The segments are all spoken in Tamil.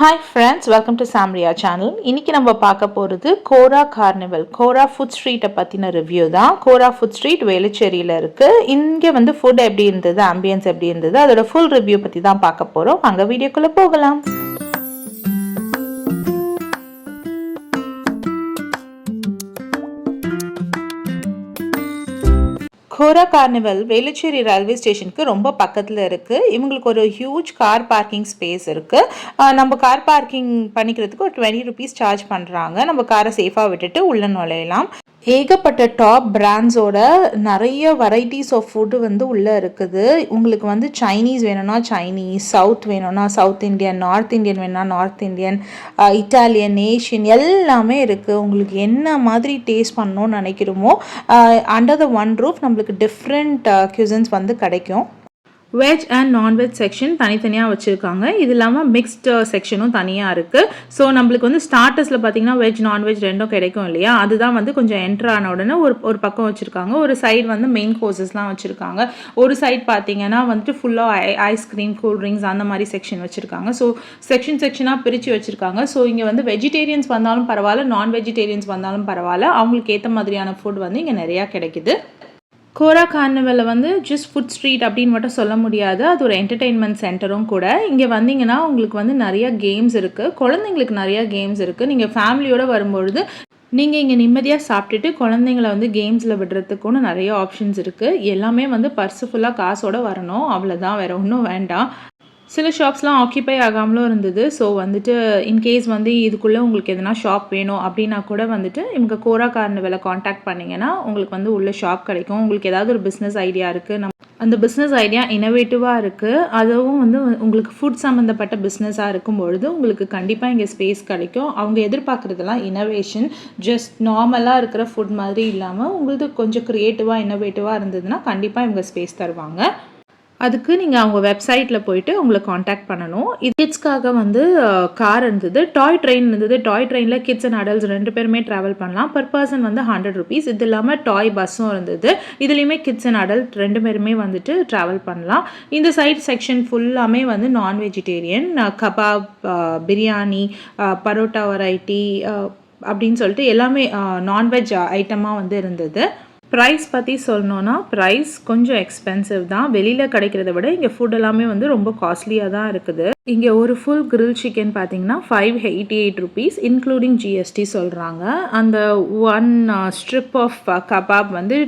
Hi friends welcome to Samriya channel இன்றைக்கி நம்ம பார்க்க போகிறது கோரா கார்னிவல் கோரா ஃபுட் ஸ்ட்ரீட்டை பற்றின ரிவ்யூ தான். கோரா ஃபுட் ஸ்ட்ரீட் வேலுச்சேரியில் இருக்குது இங்கே வந்து ஃபுட் எப்படி இருந்தது ஆம்பியன்ஸ் எப்படி இருந்தது அதோட ஃபுல் ரிவ்யூ பற்றி தான் பார்க்க போகிறோம் அங்கே வீடியோக்குள்ளே போகலாம். கோரா கார்னிவல் வேலுச்சேரி ரயில்வே ஸ்டேஷனுக்கு ரொம்ப பக்கத்தில் இருக்குது இவங்களுக்கு ஒரு ஹியூஜ் கார் பார்க்கிங் ஸ்பேஸ் இருக்குது நம்ம கார் பார்க்கிங் பண்ணிக்கிறதுக்கு ஒரு டுவெண்ட்டி ருபீஸ் சார்ஜ் பண்ணுறாங்க நம்ம காரை சேஃபாக விட்டுட்டு உள்ளே நுழையலாம். ஏகப்பட்ட டாப் பிராண்ட்ஸோட நிறைய வெரைட்டிஸ் ஆஃப் ஃபுட்டு வந்து உள்ளே இருக்குது. உங்களுக்கு வந்து சைனீஸ் வேணும்னா சைனீஸ் சவுத் வேணும்னா சவுத் இந்தியன் நார்த் இந்தியன் வேணும்னா நார்த் இந்தியன் இட்டாலியன் ஏஷியன் எல்லாமே இருக்குது உங்களுக்கு என்ன மாதிரி டேஸ்ட் பண்ணணும்னு நினைக்கிறோமோ அண்டர் த ஒன் ரூஃப் நம்மளுக்கு டிஃப்ரெண்ட் கியூசன்ஸ் வந்து கிடைக்கும். வெஜ் அண்ட் நான்வெஜ் செக்ஷன் தனித்தனியாக வச்சுருக்காங்க. இது இல்லாமல் மிக்ஸ்டு செக்ஷனும் uh, தனியாக இருக்குது ஸோ நம்மளுக்கு வந்து ஸ்டார்டர்ஸில் பார்த்தீங்கன்னா வெஜ் நான்வெஜ் ரெண்டும் கிடைக்கும் இல்லையா? அதுதான் வந்து கொஞ்சம் என்ட்ரு ஆன உடனே ஒரு ஒரு பக்கம் வச்சுருக்காங்க. ஒரு சைடு வந்து மெயின் கோர்சஸ்லாம் வச்சுருக்காங்க. ஒரு சைட் பார்த்தீங்கன்னா வந்துட்டு ஃபுல்லாக ஐ ஐஸ்கிரீம் கூல்ட்ரிங்க்ஸ் அந்த மாதிரி செக்ஷன் வச்சுருக்காங்க. ஸோ செக்ஷன் செக்ஷனாக பிரித்து வச்சுருக்காங்க. ஸோ இங்கே வந்து வெஜிடேரியன்ஸ் வந்தாலும் பரவாயில்ல நான் வெஜிடேரியன்ஸ் வந்தாலும் பரவாயில்ல. அவங்களுக்கு ஏற்ற மாதிரியான ஃபுட் வந்து இங்கே நிறையா கிடைக்குது. கோரா கார்னிவலில் வந்து ஜஸ்ட் ஃபுட் ஸ்ட்ரீட் அப்படின்னு மட்டும் சொல்ல முடியாது. அது ஒரு என்டர்டெயின்மெண்ட் சென்டரும் கூட. இங்கே வந்தீங்கன்னா உங்களுக்கு வந்து நிறைய கேம்ஸ் இருக்குது குழந்தைங்களுக்கு நிறைய கேம்ஸ் இருக்குது நீங்கள் ஃபேமிலியோடு வரும்பொழுது நீங்கள் இங்கே நிம்மதியாக சாப்பிட்டுட்டு குழந்தைங்கள வந்து கேம்ஸில் விடுறதுக்குன்னு நிறைய ஆப்ஷன்ஸ் இருக்குது எல்லாமே வந்து பர்ஸு ஃபுல்லாக காசோடு வரணும். அவ்வளோதான் வேறு ஒன்றும் வேண்டாம். சில ஷாப்ஸ்லாம் ஆக்கியபை ஆகாமலும் இருந்தது. ஸோ வந்துட்டு இன்கேஸ் வந்து இதுக்குள்ளே உங்களுக்கு எதனா ஷாப் வேணும் அப்படின்னா கூட வந்துட்டு இவங்க கோரா கார்னிவலை காண்டாக்ட் பண்ணிங்கன்னா உங்களுக்கு வந்து உள்ள ஷாப் கிடைக்கும். உங்களுக்கு ஏதாவது ஒரு பிஸ்னஸ் ஐடியா இருக்குது நம்ம அந்த பிஸ்னஸ் ஐடியா இனோவேட்டிவாக இருக்குது அதுவும் வந்து உங்களுக்கு ஃபுட் சம்மந்தப்பட்ட பிஸ்னஸாக இருக்கும் பொழுது உங்களுக்கு கண்டிப்பாக இங்கே ஸ்பேஸ் கிடைக்கும். அவங்க எதிர்பார்க்குறதெல்லாம் இனோவேஷன் ஜஸ்ட் நார்மலாக இருக்கிற ஃபுட் மாதிரி இல்லாமல் உங்களுக்கு கொஞ்சம் க்ரியேட்டிவாக இனோவேட்டிவாக இருந்ததுன்னா கண்டிப்பாக இவங்க ஸ்பேஸ் தருவாங்க. அதுக்கு நீங்கள் அவங்க வெப்சைட்டில் போயிட்டு உங்களை காண்டாக்ட் பண்ணணும். இது கிட்ஸ்க்காக வந்து கார் இருந்தது. டாய் ட்ரெயின் இருந்தது. டாய் ட்ரெயினில் கிட்ஸ் அண்ட் அடல்ட்ஸ் ரெண்டு பேருமே ட்ராவல் பண்ணலாம். பர் பர்சன் வந்து ஹண்ட்ரட் ருபீஸ் இது இல்லாமல் டாய் பஸ்ஸும் இருந்தது. இதுலேயுமே கிட்ஸ் அண்ட் அடல்ட் ரெண்டு பேருமே வந்துட்டு ட்ராவல் பண்ணலாம். இந்த சைட் செக்ஷன் ஃபுல்லாமே வந்து நான் vegetarian kebab biryani parotta variety அப்படின்னு சொல்லிட்டு எல்லாமே நான்வெஜ் ஐட்டமாக வந்து இருந்தது. ப்ரைஸ் பற்றி சொல்லணுன்னா ப்ரைஸ் கொஞ்சம் எக்ஸ்பென்சிவ் தான். வெளியில் கிடைக்கிறத விட இங்கே ஃபுட் எல்லாமே வந்து ரொம்ப காஸ்ட்லியாக தான் இருக்குது. இங்கே ஒரு ஃபுல் கிரில் சிக்கன் பார்த்தீங்கன்னா five eighty eight rupees including GST சொல்கிறாங்க அந்த ஒன் ஸ்ட்ரிப் ஆஃப் கபாப் வந்து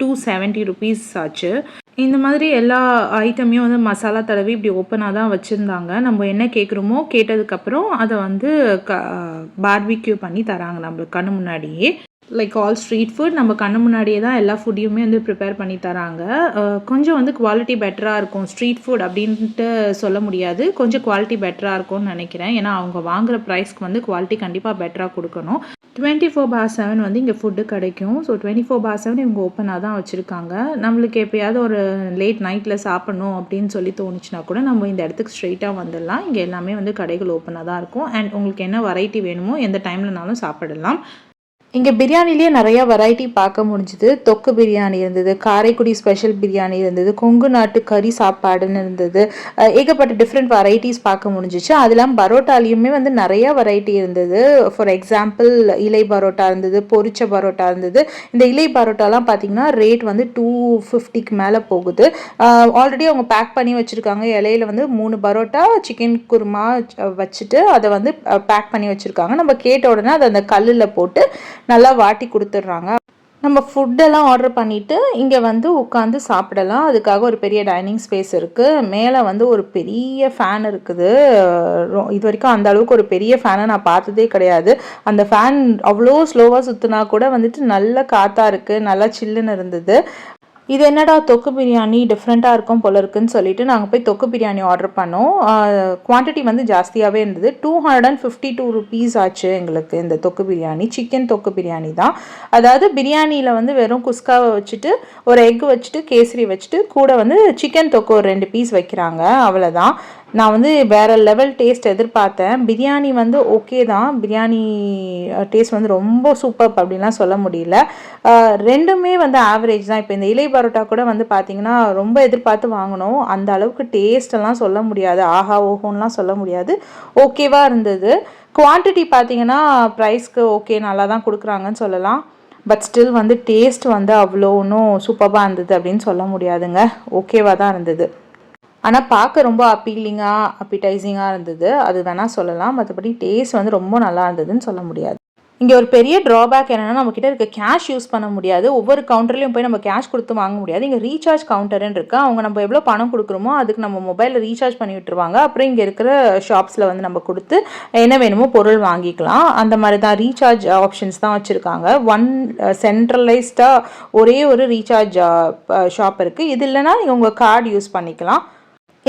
டூ செவன்ட்டி ருபீஸ் ஆச்சு. இந்த மாதிரி எல்லா ஐட்டமையும் வந்து மசாலா தடவி இப்படி ஓப்பனாக தான் வச்சுருந்தாங்க. நம்ம என்ன கேட்குறோமோ கேட்டதுக்கப்புறம் அதை வந்து க uh, பார்பிக்யூ பண்ணி தராங்க நம்மளுக்கு கண்ணு முன்னாடியே. லைக் ஆல் ஸ்ட்ரீட் ஃபுட் நம்ம கண்ணு முன்னாடியே தான் எல்லா ஃபுட்டையுமே வந்து ப்ரிப்பேர் பண்ணி தராங்க. கொஞ்சம் வந்து குவாலிட்டி பெட்டராக இருக்கும். ஸ்ட்ரீட் ஃபுட் அப்படின்ட்டு சொல்ல முடியாது. கொஞ்சம் குவாலிட்டி பெட்டராக இருக்கும்னு நினைக்கிறேன். ஏன்னா அவங்க வாங்குகிற ப்ரைஸ்க்கு வந்து குவாலிட்டி கண்டிப்பாக பெட்டராக கொடுக்கணும். டுவெண்ட்டி ஃபோர் பார் செவன் வந்து இங்கே ஃபுட்டு கிடைக்கும். So twenty four by seven இவங்க ஓப்பனாக தான் வச்சுருக்காங்க. நம்மளுக்கு எப்போயாவது ஒரு லேட் நைட்டில் சாப்பிட்ணும் அப்படின்னு சொல்லி தோணுச்சுன்னா கூட நம்ம இந்த இடத்துக்கு ஸ்ட்ரெயிட்டாக வந்துடலாம். இங்கே எல்லாமே வந்து கடைகள் ஓப்பனாக தான் இருக்கும். அண்ட் உங்களுக்கு என்ன வெரைட்டி வேணுமோ எந்த டைம்லனாலும் சாப்பிடலாம். இங்கே பிரியாணிலேயே நிறையா வெரைட்டி பார்க்க முடிஞ்சுது. தொக்கு பிரியாணி இருந்தது காரைக்குடி ஸ்பெஷல் பிரியாணி இருந்தது கொங்கு நாட்டு கறி சாப்பாடுன்னு இருந்தது. ஏகப்பட்ட டிஃப்ரெண்ட் வெரைட்டிஸ் பார்க்க முடிஞ்சிச்சு. அதெல்லாம் பரோட்டாலையுமே வந்து நிறையா வெரைட்டி இருந்தது. ஃபார் எக்ஸாம்பிள் இலை பரோட்டா இருந்தது பொரிச்ச பரோட்டா இருந்தது. இந்த இலை பரோட்டாலாம் பார்த்தீங்கன்னா ரேட் வந்து டூ ஃபிஃப்டிக்கு மேலே போகுது. ஆல்ரெடி அவங்க பேக் பண்ணி வச்சுருக்காங்க. இலையில வந்து மூணு பரோட்டா சிக்கன் குருமா வச்சுட்டு அதை வந்து பேக் பண்ணி வச்சுருக்காங்க. நம்ம கேட்ட உடனே அதை அந்த கல்லில் போட்டு நல்லா வாட்டி கொடுத்துட்றாங்க. நம்ம ஃபுட்டெல்லாம் ஆர்டர் பண்ணிவிட்டு இங்கே வந்து உட்காந்து சாப்பிடலாம். அதுக்காக ஒரு பெரிய டைனிங் ஸ்பேஸ் இருக்குது மேலே வந்து ஒரு பெரிய ஃபேன் இருக்குது. இது வரைக்கும் அந்த அளவுக்கு ஒரு பெரிய ஃபேனை நான் பார்த்ததே கிடையாது. அந்த ஃபேன் அவ்வளோ ஸ்லோவாக சுற்றுனா கூட வந்துட்டு நல்ல காற்றாக இருக்குது நல்லா சில்லுன்னு இருந்தது. இது என்னடா தொக்கு பிரியாணி டிஃப்ரெண்ட்டாக இருக்கும் போல இருக்குன்னு சொல்லிட்டு நாங்கள் போய் தொக்கு பிரியாணி ஆர்டர் பண்ணோம். குவான்டிட்டி வந்து ஜாஸ்தியாகவே இருந்தது. Two hundred and fifty two rupees ஆச்சு எங்களுக்கு இந்த தொக்கு பிரியாணி. சிக்கன் தொக்கு பிரியாணி தான். அதாவது பிரியாணியில் வந்து வெறும் குஸ்காவை வச்சுட்டு ஒரு எக் வச்சுட்டு கேசரி வச்சுட்டு கூட வந்து சிக்கன் தொக்கு ஒரு ரெண்டு பீஸ் வைக்கிறாங்க. அவ்வளோதான் நான் வந்து வேறு லெவல் டேஸ்ட் எதிர்பார்த்தேன். பிரியாணி வந்து ஓகே தான். பிரியாணி டேஸ்ட் வந்து ரொம்ப சூப்பர் அப்படின்லாம் சொல்ல முடியல. ரெண்டுமே வந்து ஆவரேஜ் தான். இப்போ இந்த இலை பரோட்டா கூட வந்து பார்த்திங்கன்னா ரொம்ப எதிர்பார்த்து வாங்கினோம். அந்த அளவுக்கு டேஸ்ட்டெல்லாம் சொல்ல முடியாது. ஆஹா ஓஹோன்லாம் சொல்ல முடியாது. ஓகேவாக இருந்தது. குவான்டிட்டி பார்த்தீங்கன்னா ப்ரைஸ்க்கு ஓகே நல்லா தான் கொடுக்குறாங்கன்னு சொல்லலாம். பட் ஸ்டில் வந்து டேஸ்ட் வந்து அவ்வளோ ஒன்றும் சூப்பராக இருந்தது அப்படின்னு சொல்ல முடியாதுங்க. ஓகேவாக தான் இருந்தது. ஆனால் பார்க்க ரொம்ப அப்பீலிங்காக அப்பிடைசிங்காக இருந்தது. அது வேணால் சொல்லலாம். மற்றபடி டேஸ்ட் வந்து ரொம்ப நல்லா இருந்ததுன்னு சொல்ல முடியாது. இங்கே ஒரு பெரிய ட்ராபேக் என்னென்னா நம்மக்கிட்ட இருக்க கேஷ் யூஸ் பண்ண முடியாது. ஒவ்வொரு கவுண்டர்லையும் போய் நம்ம கேஷ் கொடுத்து வாங்க முடியாது. இங்கே ரீசார்ஜ் கவுண்டர்னு இருக்குது அவங்க நம்ம எவ்வளோ பணம் கொடுக்குறோமோ அதுக்கு நம்ம மொபைலில் ரீசார்ஜ் பண்ணி விட்டுருவாங்க. அப்புறம் இங்கே இருக்கிற ஷாப்ஸில் வந்து நம்ம கொடுத்து என்ன வேணுமோ பொருள் வாங்கிக்கலாம். அந்த மாதிரி தான் ரீசார்ஜ் ஆப்ஷன்ஸ் தான் வச்சுருக்காங்க. ஒன் சென்ட்ரலைஸ்டாக ஒரே ஒரு ரீசார்ஜ் ஷாப் இருக்குது இது இல்லைன்னா நீங்கள் உங்கள் கார்டு யூஸ் பண்ணிக்கலாம்.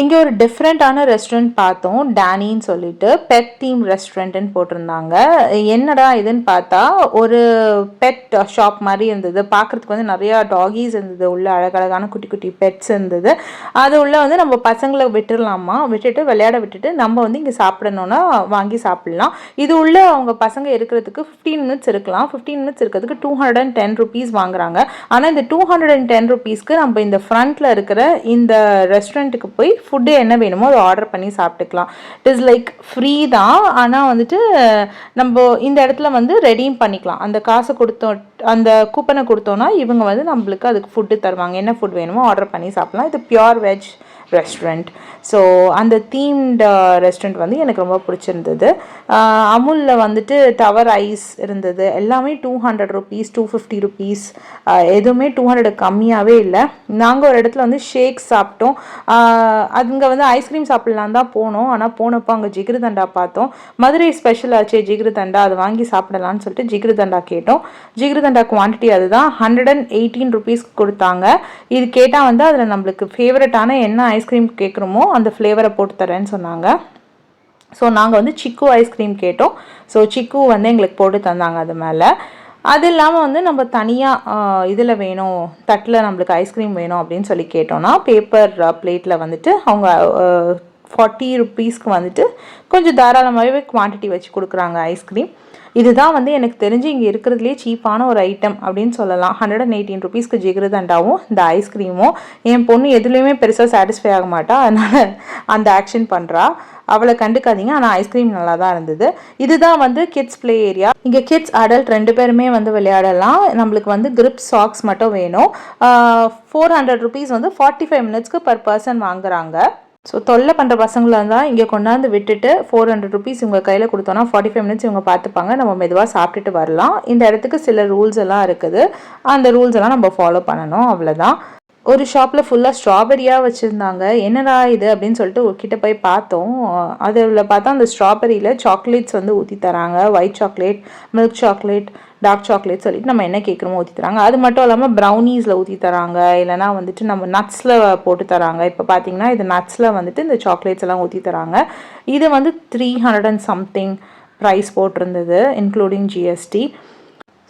இங்கே ஒரு டிஃப்ரெண்ட்டான ரெஸ்டாரண்ட் பார்த்தோம் டேனின்னு சொல்லிட்டு. பெட் தீம் ரெஸ்டாரண்ட்னு போட்டிருந்தாங்க. என்னடா இதுன்னு பார்த்தா ஒரு பெட் ஷாப் மாதிரி இருந்தது. பார்க்குறதுக்கு வந்து நிறையா டாகீஸ் இருந்தது. உள்ள அழகழகான குட்டி குட்டி பெட்ஸ் இருந்தது. அது உள்ள வந்து நம்ம பசங்களை விட்டுடலாமா விட்டுட்டு விளையாட விட்டுட்டு நம்ம வந்து இங்கே சாப்பிடணுன்னா வாங்கி சாப்பிட்லாம். இது உள்ள அவங்க பசங்க இருக்கிறதுக்கு ஃபிஃப்டீன் மினிட்ஸ் இருக்கலாம். ஃபிஃப்டீன் மினிட்ஸ் இருக்கிறதுக்கு two hundred and ten rupees வாங்குறாங்க. ஆனால் இந்த டூ ஹண்ட்ரட் அண்ட் டென் ருபீஸ்க்கு நம்ம இந்த ஃப்ரண்ட்டில் இருக்கிற இந்த ரெஸ்டாரண்ட்டுக்கு போய் ஃபுட்டு என்ன வேணுமோ அதை ஆர்டர் பண்ணி சாப்பிட்டுக்கலாம். இட் இஸ் லைக் ஃப்ரீ தான். ஆனால் வந்துட்டு நம்ம இந்த இடத்துல வந்து ரெடியும் பண்ணிக்கலாம். அந்த காசை கொடுத்தோம் அந்த கூப்பனை கொடுத்தோன்னா இவங்க வந்து நம்மளுக்கு அதுக்கு ஃபுட்டு தருவாங்க. என்ன ஃபுட் வேணுமோ ஆர்டர் பண்ணி சாப்பிட்லாம். இது பியோர் வெஜ் ரெஸ்டாரண்ட் ஸோ அந்த தீம்டு ரெஸ்டாரண்ட் uh, வந்து எனக்கு ரொம்ப பிடிச்சிருந்தது. Uh, அமுலில் வந்துட்டு டவர் ஐஸ் இருந்தது. எல்லாமே two hundred rupees two fifty rupees எதுவுமே டூ ஹண்ட்ரட் கம்மியாகவே இல்லை. நாங்கள் ஒரு இடத்துல வந்து ஷேக் சாப்பிட்டோம். Uh, அங்கே வந்து ஐஸ்கிரீம் சாப்பிட்லாம் தான் போனோம். ஆனால் போனப்போ அங்கே ஜிகிரு தண்டா பார்த்தோம். மதுரை ஸ்பெஷல் ஆச்சு ஜிகிரு தண்டா. அதை வாங்கி சாப்பிடலான்னு சொல்லிட்டு ஜிகிரு தண்டா கேட்டோம். ஜிகிரு தண்டா குவான்டிட்டி அதுதான். ஹண்ட்ரட் அண்ட் எயிட்டீன் ருபீஸ்க்கு கொடுத்தாங்க. இது கேட்டால் வந்து அதில் நம்மளுக்கு ஃபேவரட்டான என்ன ஐஸ்கிரீம் கேட்குறோமோ அந்த ஃப்ளேவரை போட்டு தரேன்னு சொன்னாங்க. ஸோ நாங்கள் வந்து சிக்கு ஐஸ்கிரீம் கேட்டோம். ஸோ சிக்கு வந்து எங்களுக்கு போட்டு தந்தாங்க அது மேலே. அது இல்லாமல் வந்து நம்ம தனியாக இதில் வேணும் தட்டில் நம்மளுக்கு ஐஸ்கிரீம் வேணும் அப்படின்னு சொல்லி கேட்டோம்னா பேப்பர் பிளேட்டில் வந்துட்டு அவங்க ஃபார்ட்டி ருப்பீஸ்க்கு வந்துட்டு கொஞ்சம் தாராளமாகவே குவான்டிட்டி வச்சு கொடுக்குறாங்க ஐஸ்கிரீம் இதுதான் வந்து எனக்கு தெரிஞ்சு இங்கே இருக்கிறதுலே சீப்பான ஒரு ஐட்டம் அப்படின்னு சொல்லலாம். ஹண்ட்ரட் அண்ட் எயிட்டீன் ருபீஸ்க்கு ஜிகிருதண்டாவும் இந்த ஐஸ்கிரீமும் என் பொண்ணு எதுலேயுமே பெருசாக சாட்டிஸ்ஃபை ஆக மாட்டா. அதனால் அந்த ஆக்ஷன் பண்ணுறா அவளை கண்டுக்காதீங்க. ஆனால் ஐஸ்கிரீம் நல்லா தான் இருந்தது. இதுதான் வந்து கிட்ஸ் ப்ளே ஏரியா இங்கே கிட்ஸ் அடல்ட் ரெண்டு பேருமே வந்து விளையாடலாம். நம்மளுக்கு வந்து கிரிப் சாக்ஸ் மட்டும் வேணும். ஃபோர் ஹண்ட்ரட் ருபீஸ் வந்து ஃபார்ட்டி ஃபைவ் மினிட்ஸ்க்கு பர் பர்சன் வாங்குறாங்க. ஸோ தொல்லை பண்ணுற பசங்களாக இருந்தால் இங்கே கொண்டாந்து விட்டுட்டு ஃபோர் ஹண்ட்ரட் ருபீஸ் இவங்க கையில் கொடுத்தோன்னா ஃபார்ட்டி ஃபைவ் மினிட்ஸ் இவங்க பார்த்துப்பாங்க. நம்ம மெதுவாக சாப்பிட்டுட்டு வரலாம். இந்த இடத்துக்கு சில ரூல்ஸ் எல்லாம் இருக்குது. அந்த ரூல்ஸ் எல்லாம் நம்ம ஃபாலோ பண்ணணும். அவ்வளோதான் ஒரு ஷாப்பில் ஃபுல்லாக ஸ்ட்ராபெரியாக வச்சுருந்தாங்க. என்னடா இது அப்படின்னு சொல்லிட்டு உங்ககிட்ட கிட்ட போய் பார்த்தோம். அதில் பார்த்தா அந்த ஸ்ட்ராபெரியில் சாக்லேட்ஸ் வந்து ஊற்றி தராங்க. White chocolate milk chocolate dark chocolate சொல்லிட்டு நம்ம என்ன கேட்குறோமோ ஊற்றி தராங்க. அது மட்டும் இல்லாமல் ப்ரௌனீஸில் ஊற்றி தராங்க. இல்லைனா வந்துட்டு நம்ம நட்ஸில் போட்டு தராங்க. இப்போ பார்த்தீங்கன்னா இது நட்ஸில் வந்துட்டு இந்த சாக்லேட்ஸ் எல்லாம் ஊற்றி தராங்க. இது வந்து three hundred and something price போட்டிருந்தது இன்க்ளூடிங் ஜிஎஸ்டி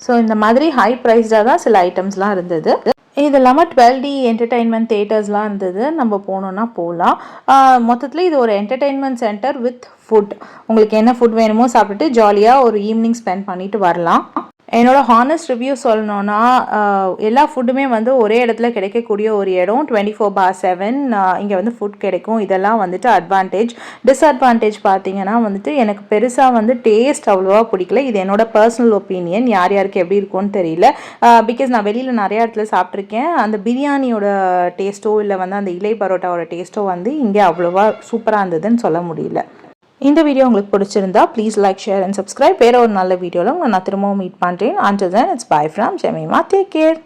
ஸோ இந்த மாதிரி ஹை ப்ரைஸ்டாக தான் சில ஐட்டம்ஸ்லாம் இருந்தது. இது இல்லாமல் டுவெல் டி என்டர்டெயின்மெண்ட் தேட்டர்ஸ்லாம் இருந்தது. நம்ம போனோன்னா போகலாம் மொத்தத்தில் இது ஒரு என்டர்டெயின்மெண்ட் சென்டர் வித் ஃபுட் உங்களுக்கு என்ன ஃபுட் வேணுமோ சாப்பிட்டுட்டு ஜாலியாக ஒரு ஈவினிங் ஸ்பெண்ட் பண்ணிட்டு வரலாம். என்னோடய ஹானஸ்ட் ரிவ்யூ சொல்லணுன்னா எல்லா ஃபுட்டுமே வந்து ஒரே இடத்துல கிடைக்கக்கூடிய ஒரு இடம் டுவெண்ட்டி ஃபோர் பார் செவன் இங்கே வந்து ஃபுட் கிடைக்கும். இதெல்லாம் வந்துட்டு அட்வான்டேஜ் டிஸ்அட்வான்டேஜ் பார்த்தீங்கன்னா வந்துட்டு எனக்கு பெருசாக வந்து டேஸ்ட் அவ்வளோவா பிடிக்கல. இது என்னோடய பர்சனல் ஒப்பீனியன் யார் யாருக்கு எப்படி இருக்கும்னு தெரியல. பிகாஸ் நான் வெளியில் நிறைய இடத்துல சாப்பிட்ருக்கேன் அந்த பிரியாணியோட டேஸ்ட்டோ இல்லை வந்து அந்த இலை பரோட்டாவோட டேஸ்ட்டோ வந்து இங்கே அவ்வளோவா சூப்பராக இருந்ததுன்னு சொல்ல முடியல. இந்த வீடியோ உங்களுக்கு பிடிச்சிருந்தா please like share and subscribe வேறு ஒரு நல்ல வீடியோவில் உங்களை நான் திரும்பவும் மீட் பண்ணுறேன் and then it's bye from Jemima take care